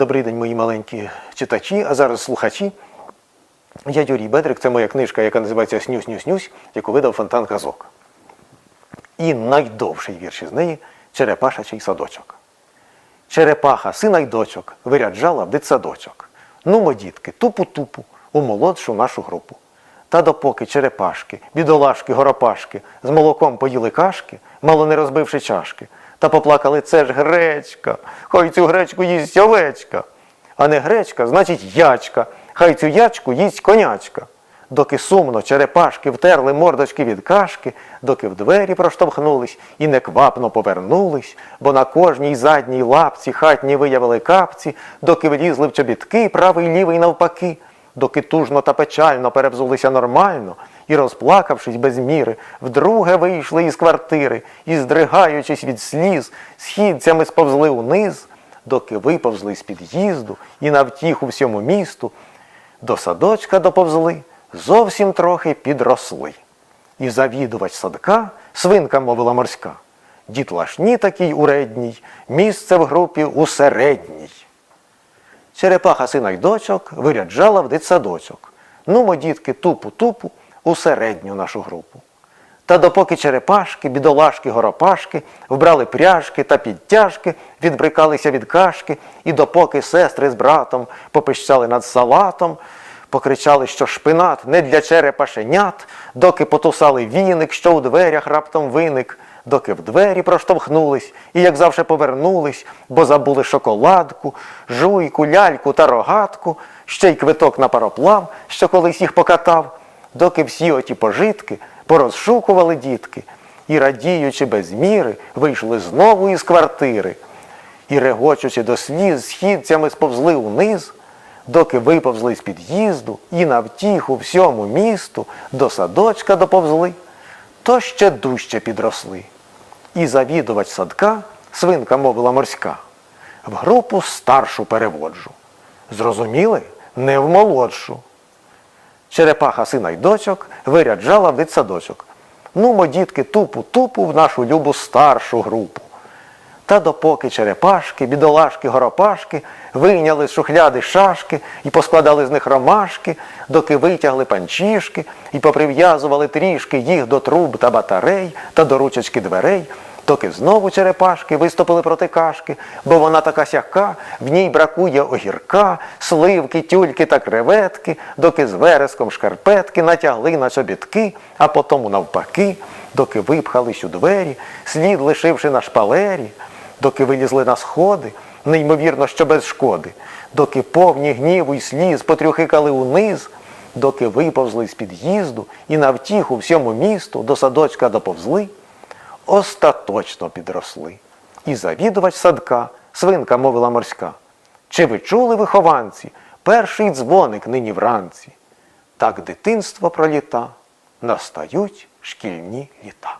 Добрий день, мої маленькі читачі, а зараз слухачі. Я Юрій Бедрик, це моя книжка, яка називається Снюсь, снюсь, снюсь, яку видав фонтан казок. І найдовший вірш із неї Черепашачий садочок. Черепаха, сина й дочок, виряджала в дитсадочок. Нумо, дітки, тупу-тупу, у молодшу нашу групу. Та допоки черепашки, бідолашки, горопашки з молоком поїли кашки, мало не розбивши чашки, та поплакали це ж гречка, хай цю гречку їсть овечка. А не гречка, значить ячка, хай цю ячку їсть конячка. Доки сумно черепашки втерли мордочки від кашки, доки в двері проштовхнулись і неквапно повернулись, бо на кожній задній лапці хатні виявили капці, доки влізли в чобітки правий лівий навпаки, доки тужно та печально перевзулися нормально і, розплакавшись без міри, вдруге вийшли із квартири і, здригаючись від сліз, східцями сповзли униз, доки виповзли з під'їзду і на втіху всьому місту, до садочка доповзли, зовсім трохи підросли. І завідувач садка свинка мовила морська. Дітлашні такій уредній, місце в групі у середній. Черепаха сина й дочок виряджала в дитсадочок. Нумо, дітки, тупу-тупу у середню нашу групу. Та допоки черепашки, бідолашки, горопашки вбрали пряжки та підтяжки, відбрикалися від кашки, і допоки сестри з братом попищали над салатом, покричали, що шпинат не для черепашенят, доки потусали віник, що у дверях раптом виник, доки в двері проштовхнулись і, як завжди, повернулись, бо забули шоколадку, жуйку, ляльку та рогатку, ще й квиток на пароплав, що колись їх покатав, доки всі оті пожитки порозшукували дітки і, радіючи без міри, вийшли знову із квартири. І, регочучи до сліз, східцями сповзли униз, доки виповзли з під'їзду і на втіху всьому місту до садочка доповзли, то ще дужче підросли. І завідувач садка, свинка мовила морська, в групу старшу переводжу. Зрозуміли? Не в молодшу. Черепаха сина й дочок виряджала в дитсадочок. Нумо, дітки, тупу-тупу в нашу любу старшу групу. Та допоки черепашки, бідолашки, горопашки вийняли з шухляди шашки і поскладали з них ромашки, доки витягли панчішки і поприв'язували трішки їх до труб та батарей та до ручечки дверей, доки знову черепашки виступили проти кашки, бо вона така сяка, в ній бракує огірка, сливки, тюльки та креветки, доки з вереском шкарпетки натягли на чобітки, а потому навпаки, доки випхались у двері, слід лишивши на шпалері, доки вилізли на сходи, неймовірно, що без шкоди, доки повні гніву й сліз потрюхикали униз, доки виповзли з під'їзду і на втіху всьому місту до садочка доповзли, остаточно підросли. І завідувач садка, свинка мовила морська. Чи ви чули, вихованці, перший дзвоник нині вранці? Так дитинство проліта, настають шкільні літа.